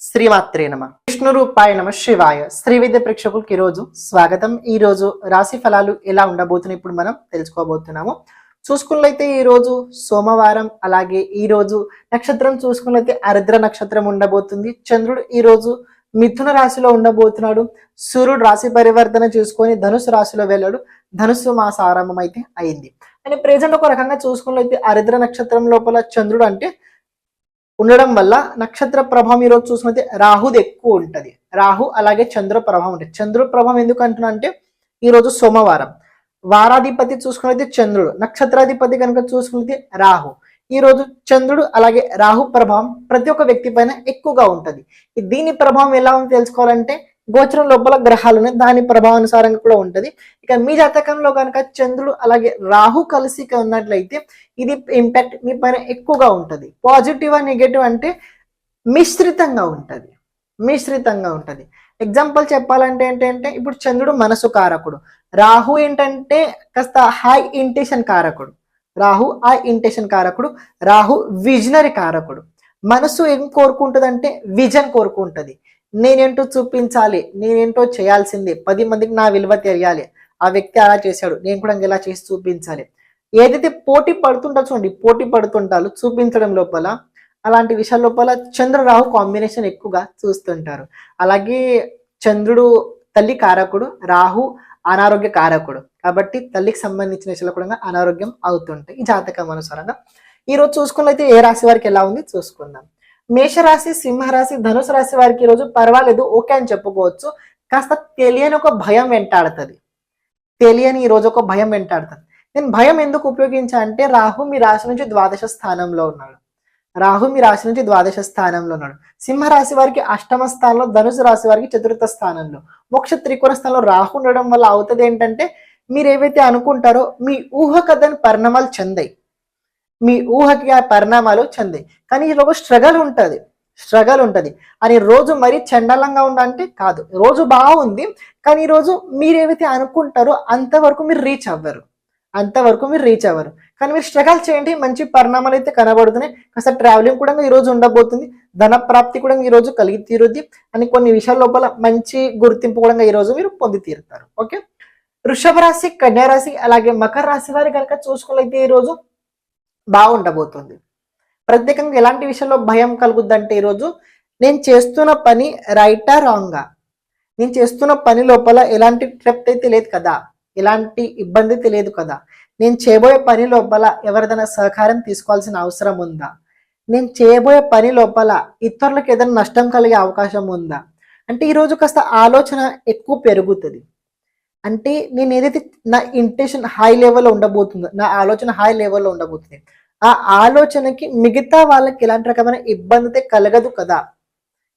శ్రీమాత్రే నమ. విష్ణు రూపాయ నమ శివాయ. శ్రీ విద్య ప్రేక్షకులకి ఈరోజు రోజు స్వాగతం. ఈ రోజు రాశి ఫలాలు ఎలా ఉండబోతున్నాయి ఇప్పుడు మనం తెలుసుకోబోతున్నాము. చూసుకున్నైతే ఈ రోజు సోమవారం అలాగే ఈ రోజు నక్షత్రం చూసుకున్నైతే అరిద్ర నక్షత్రం ఉండబోతుంది. చంద్రుడు ఈ రోజు మిథున రాశిలో ఉండబోతున్నాడు. సూర్యుడు రాశి పరివర్తన చూసుకొని ధనుసు రాశిలో వెళ్ళాడు. ధనుసు మాస ఆరంభం అయితే అయింది. అండ్ ప్రెజెంట్ ఒక రకంగా చూసుకున్నట్లయితే అరిద్ర నక్షత్రం లోపల చంద్రుడు అంటే ఉండడం వల్ల నక్షత్ర ప్రభావం ఈరోజు చూసుకుంటే రాహుది ఎక్కువ ఉంటుంది. రాహు అలాగే చంద్ర ప్రభావం ఉంటుంది. చంద్రుడు ప్రభావం ఎందుకు అంటున్నా అంటే ఈరోజు సోమవారం. వారాధిపతి చూసుకున్నది చంద్రుడు. నక్షత్రాధిపతి కనుక చూసుకుంటే రాహు. ఈ రోజు చంద్రుడు అలాగే రాహు ప్రభావం ప్రతి ఒక్క వ్యక్తి పైన ఎక్కువగా ఉంటుంది. దీని ప్రభావం ఎలా ఉంది తెలుసుకోవాలంటే గోచరం లోపల గ్రహాలు ఉన్నాయి. దాని ప్రభావానుసారంగా కూడా ఉంటుంది. ఇక మీ జాతకంలో కనుక చంద్రుడు అలాగే రాహు కలిసి ఉన్నట్లయితే ఇది ఇంపాక్ట్ మీ పైన ఎక్కువగా ఉంటుంది. పాజిటివ్ ఆ నెగటివ్ అంటే మిశ్రితంగా ఉంటుంది. మిశ్రితంగా ఉంటుంది. ఎగ్జాంపుల్ చెప్పాలంటే ఏంటంటే ఇప్పుడు చంద్రుడు మనసు కారకుడు. రాహు ఏంటంటే కాస్త హై ఇంటెన్షన్ కారకుడు. రాహు హై ఇంటెన్షన్ కారకుడు. రాహు విజనరీ కారకుడు. మనసు ఏం కోరుకుంటుందంటే విజన్ కోరుకుంటుంది. నేనేంటో చూపించాలి నేనేంటో చేయాల్సింది. పది మందికి నా విలువ తెలియాలి. ఆ వ్యక్తి అలా చేశాడు నేను కూడా ఇలా చేసి చూపించాలి. ఏదైతే పోటీ పడుతుంటా చూడండి పోటీ పడుతుంటారు చూపించడం లోపల అలాంటి విషయాల లోపల చంద్రరాహు కాంబినేషన్ ఎక్కువగా చూస్తుంటారు. అలాగే చంద్రుడు తల్లి కారకుడు రాహు అనారోగ్య కారకుడు. కాబట్టి తల్లికి సంబంధించిన విషయాలు కూడా అనారోగ్యం అవుతుంటాయి. ఈ జాతకం అనుసారంగా. ఈరోజు చూసుకున్నైతే ఏ రాశి వారికి ఎలా ఉంది? చూసుకుందాం. మేషరాశి సింహరాశి ధనుసు రాశి వారికి ఈ రోజు పర్వాలేదు ఓకే అని చెప్పుకోవచ్చు. కాస్త తెలియని ఒక భయం వెంటాడుతుంది. తెలియని ఈ రోజు ఒక భయం వెంటాడుతుంది. నేను భయం ఎందుకు ఉపయోగించా అంటే రాహు మీ రాశి నుంచి ద్వాదశ స్థానంలో ఉన్నాడు. రాహు మీ రాశి నుంచి ద్వాదశ స్థానంలో ఉన్నాడు. సింహరాశి వారికి అష్టమ స్థానంలో ధనుసు రాశి వారికి చతుర్థ స్థానంలో. మోక్ష త్రికోణ స్థానంలో రాహు ఉండడం వల్ల అవుతుంది ఏంటంటే మీరు ఏవైతే అనుకుంటారో మీ ఊహ కథని పరిణామాలు చెందాయి. మీ ఊహకి ఆ పరిణామాలు చెందాయి. కానీ ఇది ఒక స్ట్రగల్ ఉంటుంది. స్ట్రగల్ ఉంటుంది. అని రోజు మరీ చండాలంగా ఉందంటే కాదు. రోజు బాగుంది కానీ ఈ రోజు మీరు ఏవైతే అనుకుంటారో అంతవరకు మీరు రీచ్ అవ్వరు. అంతవరకు మీరు రీచ్ అవ్వరు. కానీ మీరు స్ట్రగల్ చేయండి మంచి పరిణామాలు అయితే కనబడుతున్నాయి. కాస్త ట్రావెలింగ్ కూడా ఈ రోజు ఉండబోతుంది. ధన ప్రాప్తి కూడా ఈ రోజు కలిగి తీరుద్ది అని కొన్ని విషయాల లోపల మంచి గుర్తింపు కూడా ఈ రోజు మీరు పొంది తీరుతారు. ఓకే? వృషభ రాశి కన్యా రాశి అలాగే మకర రాశి వారి కనుక చూసుకున్నైతే ఈ రోజు బాగుండబోతుంది. ప్రత్యేకంగా ఎలాంటి విషయంలో భయం కలుగుద్దంటే ఈరోజు నేను చేస్తున్న పని రైటా రాంగా? నేను చేస్తున్న పని లోపల ఎలాంటి ట్రెప్ట్ అయితే లేదు కదా? ఎలాంటి ఇబ్బంది అయితే లేదు కదా? నేను చేయబోయే పని లోపల ఎవరిదైనా సహకారం తీసుకోవాల్సిన అవసరం ఉందా? నేను చేయబోయే పని లోపల ఇతరులకు ఏదైనా నష్టం కలిగే అవకాశం ఉందా? అంటే ఈరోజు కాస్త ఆలోచన ఎక్కువ పెరుగుతుంది. అంటే నేను ఏదైతే నా ఇంటెన్షన్ హై లెవెల్లో ఉండబోతుందో నా ఆలోచన హై లెవెల్లో ఉండబోతుంది. ఆ ఆలోచనకి మిగతా వాళ్ళకి ఎలాంటి రకమైన ఇబ్బంది అయితే కలగదు కదా.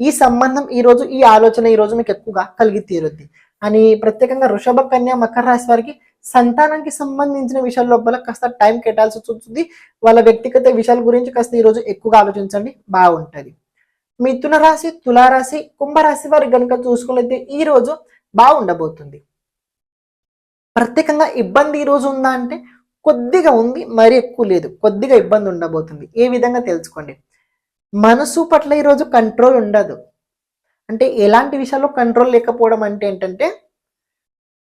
ఈ సంబంధం ఈ రోజు ఈ ఆలోచన ఈ రోజు మీకు ఎక్కువగా కలిగి తీరుద్ది. అని ప్రత్యేకంగా వృషభ కన్య మకర రాశి వారికి సంతానానికి సంబంధించిన విషయాల లోపల కాస్త టైం కేటాల్సి వస్తుంది వాళ్ళ వ్యక్తిగత విషయాల గురించి కాస్త ఈ రోజు ఎక్కువగా ఆలోచించండి. బాగుంటది. మిథున రాశి తులారాశి కుంభరాశి వారికి కనుక చూసుకున్నట్లయితే ఈ రోజు బాగుండబోతుంది. ప్రత్యేకంగా ఇబ్బంది ఈ రోజు ఉందా అంటే కొద్దిగా ఉంది మరీ ఎక్కువ లేదు. కొద్దిగా ఇబ్బంది ఉండబోతుంది. ఏ విధంగా తెలుసుకోండి? మనసు పట్ల ఈరోజు కంట్రోల్ ఉండదు. అంటే ఎలాంటి విషయాల్లో కంట్రోల్ లేకపోవడం అంటే ఏంటంటే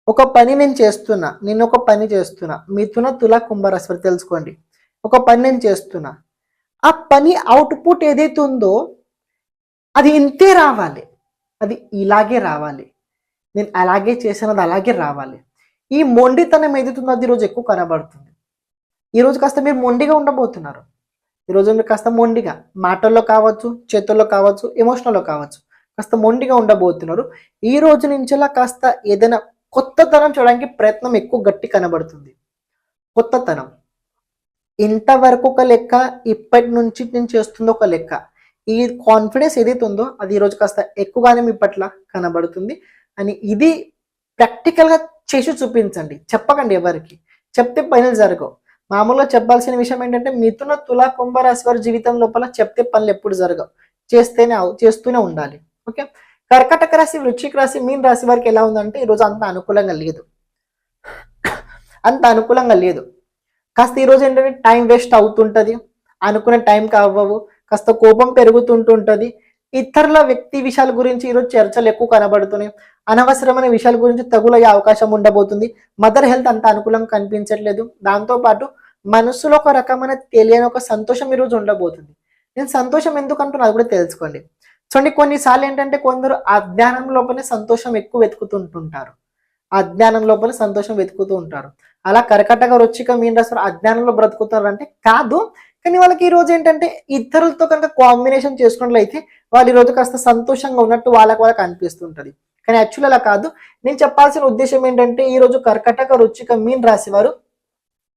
ఒక పని నేను చేస్తున్నా నేను ఒక పని చేస్తున్నా మిథున తుల కుంభరాశి తెలుసుకోండి. ఒక పని నేను చేస్తున్నా. ఆ పని అవుట్పుట్ ఏదైతే ఉందో అది ఇంతే రావాలి. అది ఇలాగే రావాలి. నేను అలాగే చేసినది అలాగే రావాలి. ఈ మొండితనం ఏదైతుందో అది ఈరోజు ఎక్కువ కనబడుతుంది. ఈరోజు కాస్త మీరు మొండిగా ఉండబోతున్నారు. ఈరోజు మీరు కాస్త మొండిగా మాటల్లో కావచ్చు చేతుల్లో కావచ్చు ఎమోషనల్లో కావచ్చు కాస్త మొండిగా ఉండబోతున్నారు. ఈ రోజు నుంచిలా కాస్త ఏదైనా కొత్తతనం చూడడానికి ప్రయత్నం ఎక్కువ గట్టి కనబడుతుంది. కొత్తతనం ఇంతవరకు ఒక లెక్క ఇప్పటి నుంచి నేను చేస్తుంది ఒక లెక్క. ఈ కాన్ఫిడెన్స్ ఏదైతే ఉందో అది ఈరోజు కాస్త ఎక్కువగానే మీ పట్ల కనబడుతుంది. అని ఇది ప్రాక్టికల్గా చేసి చూపించండి. చెప్పకండి ఎవరికి. చెప్తే పనులు జరగవు. మామూలుగా చెప్పాల్సిన విషయం ఏంటంటే మిథున తులా కుంభరాశి వారి జీవితం లోపల చెప్తే పనులు ఎప్పుడు జరగవు. చేస్తేనే అవు- చేస్తూనే ఉండాలి. ఓకే? కర్కటక రాశి వృశ్చిక రాశి మీన్ రాశి వారికి ఎలా ఉందంటే ఈరోజు అంత అనుకూలంగా లేదు. అంత అనుకూలంగా లేదు. కాస్త ఈరోజు ఏంటంటే టైం వేస్ట్ అవుతుంటది. అనుకునే టైంకి అవ్వవు కాస్త కోపం పెరుగుతుంటుంటుంది. ఇతరుల వ్యక్తి విషయాల గురించి ఈరోజు చర్చలు ఎక్కువ కనబడుతున్నాయి. అనవసరమైన విషయాల గురించి తగులయ్యే అవకాశం ఉండబోతుంది. మదర్ హెల్త్ అంత అనుకూలం కనిపించట్లేదు. దాంతో పాటు మనసులో ఒక రకమైన తెలియని ఒక సంతోషం ఈరోజు ఉండబోతుంది. నేను సంతోషం ఎందుకు అంటున్నా అది కూడా తెలుసుకోండి. చూడండి కొన్నిసార్లు ఏంటంటే కొందరు అజ్ఞానం లోపలే సంతోషం ఎక్కువ వెతుకుతుంటుంటారు. అజ్ఞానం లోపల సంతోషం వెతుకుతూ ఉంటారు. అలా కరకటక రుచిక మీన రాస్తారు అజ్ఞానంలో బ్రతుకుతారు అంటే కాదు కానీ వాళ్ళకి ఈ రోజు ఏంటంటే ఇతరులతో కనుక కాంబినేషన్ చేసుకున్నట్లయితే వాళ్ళు ఈరోజు కాస్త సంతోషంగా ఉన్నట్టు వాళ్ళకి వాళ్ళకి అనిపిస్తుంటది. కానీ యాక్చువల్ అలా కాదు. నేను చెప్పాల్సిన ఉద్దేశం ఏంటంటే ఈ రోజు కర్కటక రుచిక మీన్ రాసేవారు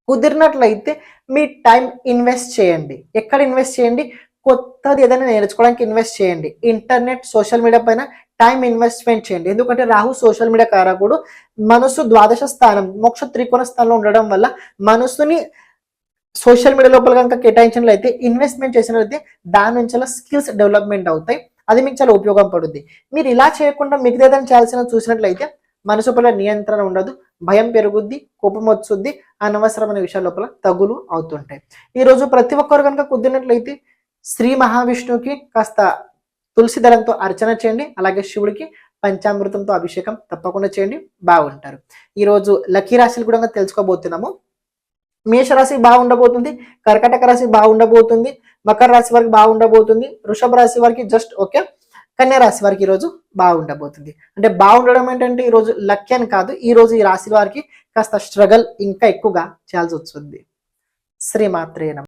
కుదిరినట్లయితే మీ టైం ఇన్వెస్ట్ చేయండి. ఎక్కడ ఇన్వెస్ట్ చేయండి? కొత్తది ఏదైనా నేర్చుకోవడానికి ఇన్వెస్ట్ చేయండి. ఇంటర్నెట్ సోషల్ మీడియా పైన టైం ఇన్వెస్ట్మెంట్ చేయండి. ఎందుకంటే రాహు సోషల్ మీడియా కారకుడు మనసు ద్వాదశ స్థానం మోక్ష త్రికోణ స్థానంలో ఉండడం వల్ల మనసుని సోషల్ మీడియా లోపల కనుక కేటాయించినట్లయితే ఇన్వెస్ట్మెంట్ చేసినట్లయితే దాని నుంచి అలా స్కిల్స్ డెవలప్మెంట్ అవుతాయి. అది మీకు చాలా ఉపయోగం పడుద్ది. మీరు ఇలా చేయకుండా మిగతా ఏదైనా చేయాల్సిన చూసినట్లయితే మనసు పట్ల నియంత్రణ ఉండదు భయం పెరుగుద్ది కోపం వచ్చుద్ది అనవసరమైన విషయాల లోపల తగులు అవుతుంటాయి. ఈ రోజు ప్రతి ఒక్కరు కనుక కుదిరినట్లయితే శ్రీ మహావిష్ణువుకి కాస్త తులసి దళంతో అర్చన చేయండి అలాగే శివుడికి పంచామృతంతో అభిషేకం తప్పకుండా చేయండి. బాగుంటారు. ఈరోజు లక్కీ రాశిలు కూడా తెలుసుకోబోతున్నాము. మేషరాశి బాగుండబోతుంది కర్కటక రాశి బాగుండబోతుంది మకర రాశి వారికి బాగుండబోతుంది వృషభ రాశి వారికి జస్ట్ ఓకే కన్యా రాశి వారికి ఈరోజు బాగుండబోతుంది. అంటే బాగుండడం ఏంటంటే ఈ రోజు లక్కీ అని కాదు ఈ రోజు ఈ రాశి వారికి కాస్త స్ట్రగల్ ఇంకా ఎక్కువగా చేయాల్సి వస్తుంది. శ్రీమాత్రేనం